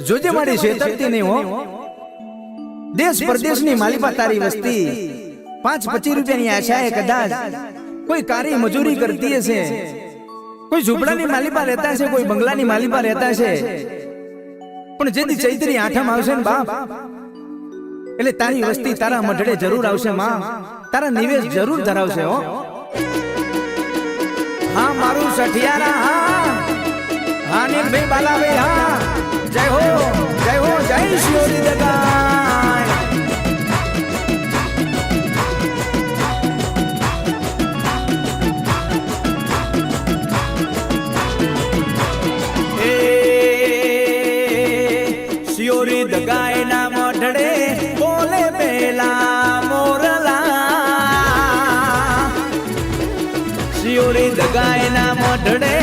જોજે મારી શેતરતી નહીં હો. દેશ પરદેશની માલિપા તારી વસ્તી. પાંચ પચીસ રૂપિયાની આશાએ કદાચ કોઈ કારી મજૂરી કરતી હશે. કોઈ ઝૂંપડાની માલિપા રહેતા છે કોઈ બંગલાની માલિપા રહેતા છે પણ જેથી ચૈત્રી આઠમ આવશે ને બાપ. એટલે તારી વસ્તી તારા મઢડે જરૂર આવશે માં તારા નિવેશ જરૂર ધરાવશે હો. હા મારું સઠિયારા હા. હા ને બે બાલાવે હા. એ શિયોરી મોઢડે બોલે પેલા મોરલા શિયોરી દગાયના મોઢડે